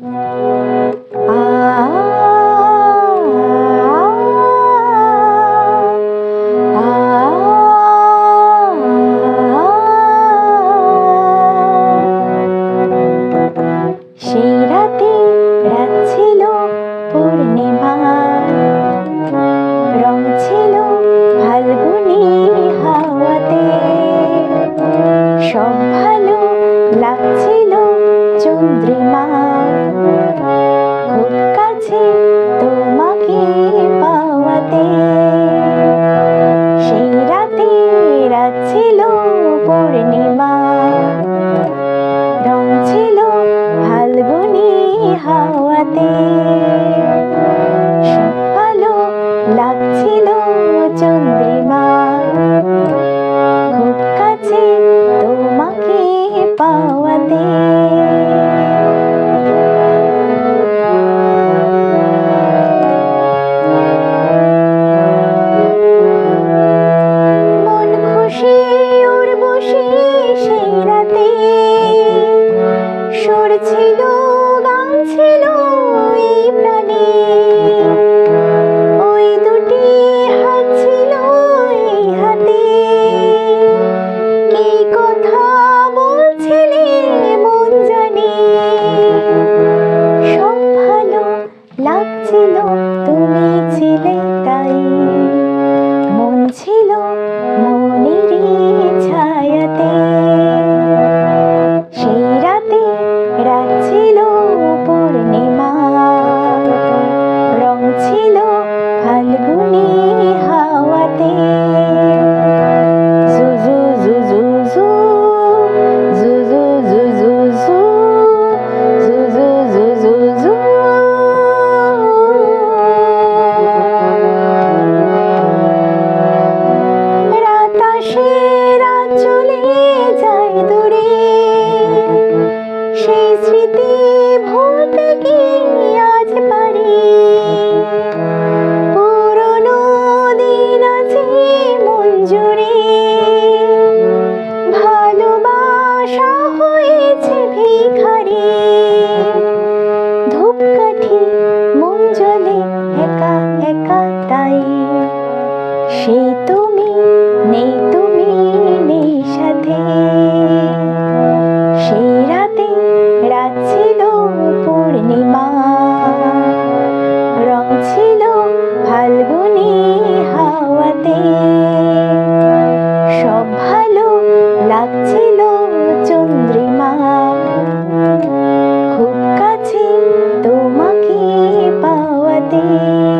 Thank. めたい。সে তুমি, নেই তুমি, নেই সাথে। সেই রাতে রাত ছিল পূর্ণিমা। রং ছিল ফাল্গুনি হাওয়াতে। সব ভালো লাগছিল চন্দ্রিমা। খুব কাছে তোমাকে পাওয়াতে।